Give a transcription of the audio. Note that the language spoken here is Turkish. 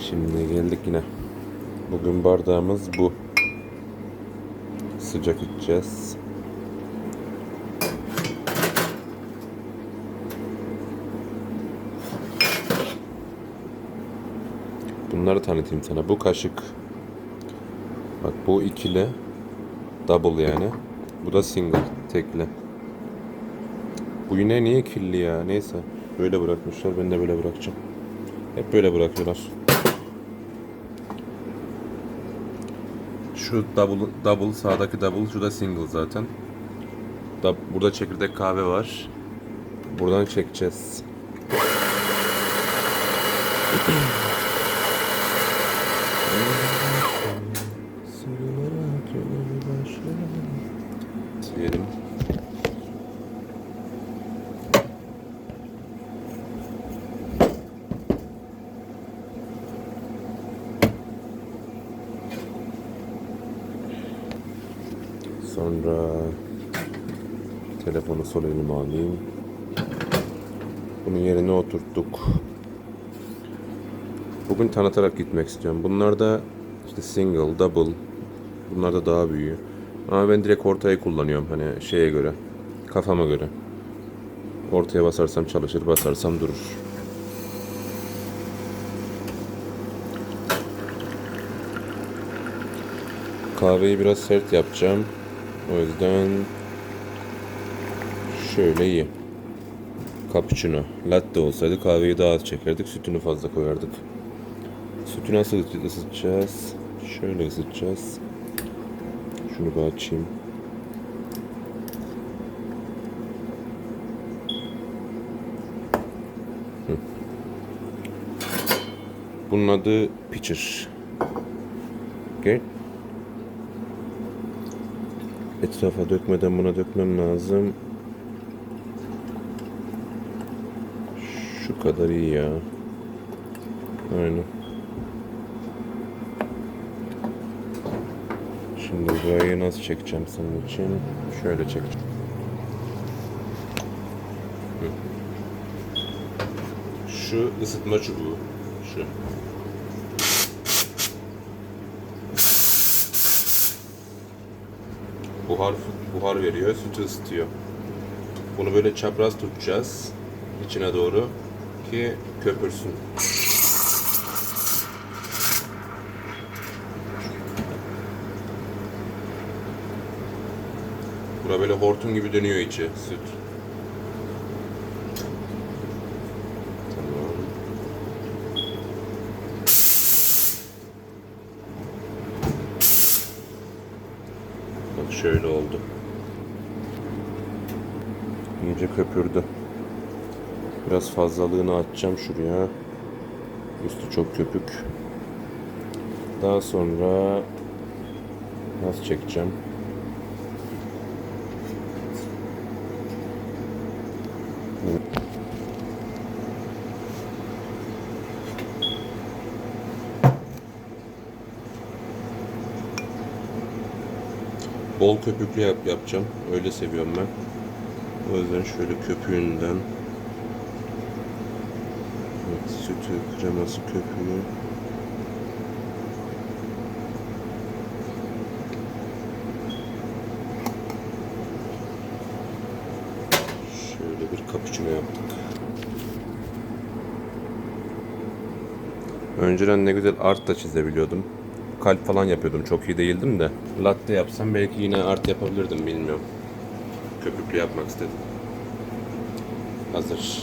Şimdi geldik yine. Bugün bardağımız bu. Sıcak içeceğiz. Bunları tanıtayım sana. Bu kaşık. Bak bu ikili. Double yani. Bu da single. Tekli. Bu yine niye kirli ya? Neyse. Böyle bırakmışlar. Ben de böyle bırakacağım. Hep böyle bırakıyorlar. Şu double, double sağdaki double, şu da single zaten. Da, burada çekirdek kahve var. Buradan çekeceğiz. Sonra telefonu sol elime alayım. Bunu yerine oturttuk. Bugün tanıtarak gitmek istiyorum. Bunlar da işte single, double. Bunlar da daha büyüğü. Ama ben direkt ortayı kullanıyorum hani şeye göre. Kafama göre. Ortaya basarsam çalışır, basarsam durur. Kahveyi biraz sert yapacağım. O yüzden şöyle iyi. Cappuccino. Latte olsaydı kahveyi daha az çekerdik. Sütünü fazla koyardık. Sütü nasıl ısıtacağız? Şöyle ısıtacağız. Şunu bir açayım. Bunun adı pitcher. Gel. Etrafa dökmeden buna dökmem lazım. Şu kadar iyi ya. Aynen. Şimdi burayı nasıl çekeceğim senin için? Şöyle çekeceğim. Şu ısıtma çubuğu. Şu. Buhar buhar veriyor, sütü ısıtıyor. Bunu böyle çapraz tutacağız içine doğru ki köpürsün. Bura böyle hortum gibi dönüyor içi süt. Bak şöyle oldu. İyice köpürdü. Biraz fazlalığını atacağım şuraya. Üstü çok köpük. Daha sonra nasıl çekeceğim? Bol köpüklü yap yapacağım. Öyle seviyorum ben. O yüzden şöyle köpüğünden evet, sütü, kreması, köpüğü şöyle bir cappuccino yaptık. Önceden ne güzel art da çizebiliyordum. Kalp falan yapıyordum. Çok iyi değildim de. Latte yapsam belki yine art yapabilirdim bilmiyorum. Köpüklü yapmak istedim. Hazır.